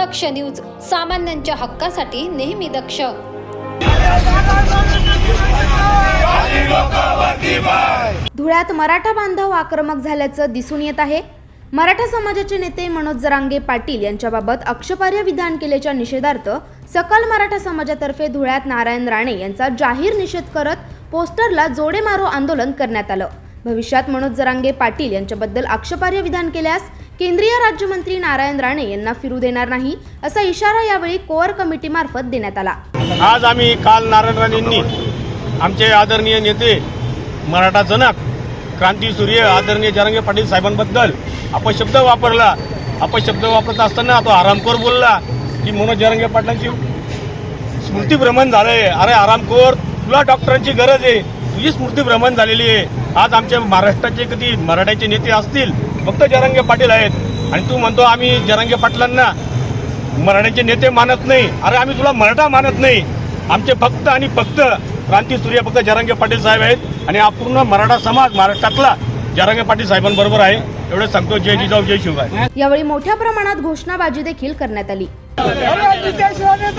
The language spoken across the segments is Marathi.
दक्ष न्यूज सामान्यांच्या हक्कासाठी नेहमी दक्ष. धुळ्यात मराठा बांधव आक्रमक झाल्याचं दिसून येत आहे. मराठा समाजाचे नेते मनोज जरांगे पाटील यांच्याबाबत अक्षपार्य विधान केल्याच्या निषेधार्थ सकल मराठा समाजातर्फे धुळ्यात नारायण राणे यांचा जाहीर निषेध करत पोस्टरला जोडे मारो आंदोलन करण्यात आलं. भविष्यात मनोज जरांगे पाटील यांच्याबद्दल आक्षेपार्ह विधान केल्यास केंद्रीय राज्यमंत्री नारायण राणे यांना फिरू देणार नाही असा इशारा यावेळी कोअर कमिटीमार्फत देण्यात आला. आज आम्ही काल नारायण राणेंनी आमचे आदरणीय नेते मराठा जनक क्रांती सूर्य आदरणीय जरंगे पाटील साहेबांबद्दल अपशब्द वापरला. अपशब्द वापरत असताना तो आरामखोर बोलला की मनोज जरंगे पाटलांची स्मृतीभ्रमण झालंय. अरे आरामखोर तुला डॉक्टरांची गरज आहे. तुझी स्मृतीभ्रमण झालेली आहे. आज आमच्या महाराष्ट्राचे कधी मराठ्याचे नेते असतील फक्त जरंगे पाटील आहेत. आणि तू म्हणतो आम्ही जरंगे पाटलांना मराठ्याचे नेते मानत नाही. अरे आम्ही तुला मराठा मानत नाही. आमचे फक्त आणि फक्त क्रांती सूर्य फक्त जरांगे पाटील साहेब आहेत. आणि हा पूर्ण मराठा समाज महाराष्ट्रातला जरांगे पाटील साहेबांबरोबर आहे. एवढं सांगतो जय जिजाऊ जय शिवराय. यावेळी मोठ्या प्रमाणात घोषणाबाजी देखील करण्यात आली.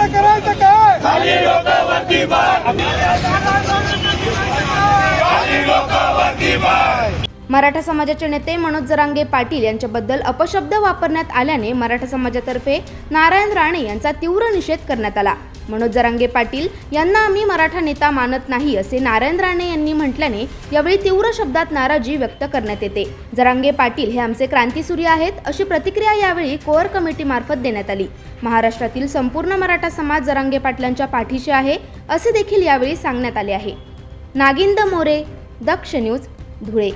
करायचं काय? मराठा समाजाचे नेते मनोज जरांगे पाटील यांच्याबद्दल अपशब्द वापरण्यात आल्याने मराठा समाजातर्फे नारायण राणे यांचा तीव्र निषेध करण्यात आला. मनोज जरांगे पाटील यांना आम्ही मराठा नेता मानत नाही असे नारायण राणे यांनी म्हटल्याने यावेळी तीव्र शब्दात नाराजी व्यक्त करण्यात येते. जरांगे पाटील हे आमचे क्रांतीसूर्य आहेत अशी प्रतिक्रिया यावेळी कोअर कमिटीमार्फत देण्यात आली. महाराष्ट्रातील संपूर्ण मराठा समाज जरांगे पाटलांच्या पाठीशी आहे असे देखील यावेळी सांगण्यात आले आहे. नागिंद मोरे दक्ष न्यूज धुळे.